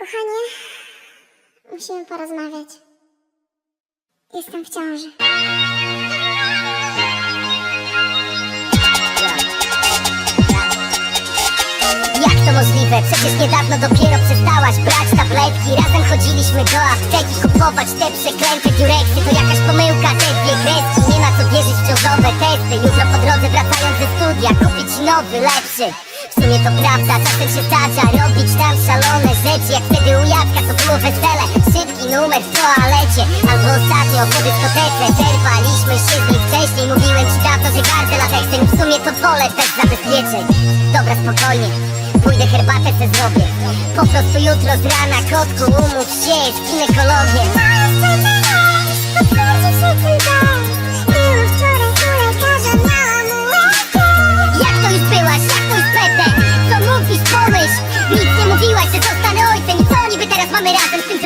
Kochanie, musimy porozmawiać. Jestem w ciąży. Jak to możliwe? Przecież niedawno dopiero przestałaś brać tabletki Razem chodziliśmy do apteki kupować te przeklęte diureksy To jakaś pomyłka, te dwie kreski Nie ma co wierzyć w ciążowe testy Jutro po drodze wracając ze studia Kupić nowy, lepszy w sumie to prawda, czasem się zdarza robić było wesele Szybki numer w toalecie. Albo ostatnio po dyskotece Zerwaliśmy się z nim wcześniej Mówiłem ci dawno, że gardzę lateksem W sumie to wolę bez zabezpieczeń. Dobra, spokojnie Pójdę herbatę se zrobię. Po prostu jutro z rana kotku umów się z ginekologiem Jak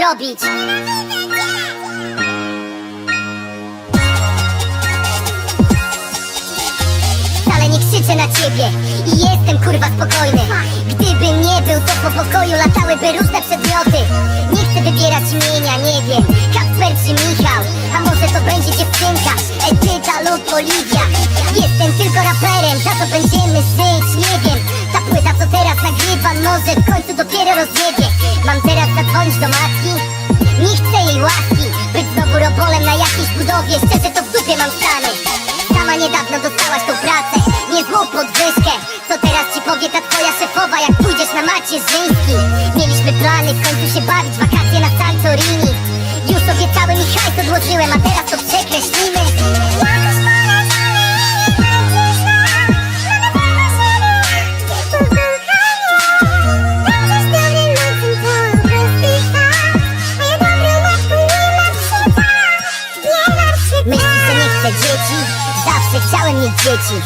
zrobić? Wcale nie krzyczę na ciebie I jestem kurwa spokojny. Gdybym nie był, to po pokoju latałyby różne przedmioty. Nie chcę wybierać imienia, nie wiem. Kasper czy Michał A może to będzie dziewczynka? Edyta lub Oliwia? Jestem tylko raperem, za to będziemy żyć? Nie wiem, ta płyta co teraz nagrywam Może w końcu dopiero rozjedzie Mam teraz zadzwonić do matki budowie Szczerze to w dupie mam stany Sama niedawno dostałaś tą pracę Niezłą podwyżkę. Co teraz ci powie ta twoja szefowa Jak pójdziesz na macierzyński Mieliśmy plany w końcu się bawić Wakacje na Santorini. Już obiecałem i hajs odłożyłem A teraz chcę dzieci? Zawsze chciałem mieć dzieci.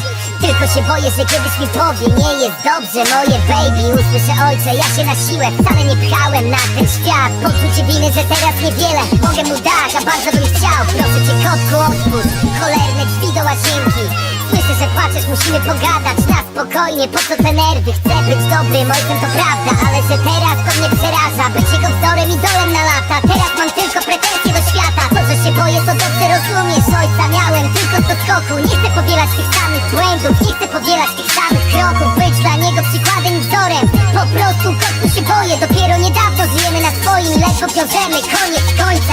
Tylko się boję, że kiedyś mi powie Nie jest dobrze, moje baby Usłyszę ojcze, ja się na siłę Wcale nie pchałem na ten świat. Poczucie winy, że teraz niewiele Mogę mu dać, a bardzo bym chciał. Proszę cię kotku, otwórz Cholerne drzwi do łazienki. Słyszę, że płaczesz, musimy pogadać. Na spokojnie, po co te nerwy? Chcę być dobrym ojcem, to prawda Ale że teraz to mnie przeraża. Być jego wzorem, idolem na lata. Teraz mam tylko To, boję, to dobrze rozumiesz Ojca miałem tylko z doskoku Nie chcę powielać tych samych błędów Nie chcę powielać tych samych kroków. Być dla niego przykładem i wzorem. Po prostu kotku się boję Dopiero niedawno żyjemy na swoim Ledwo wiążemy koniec, koniec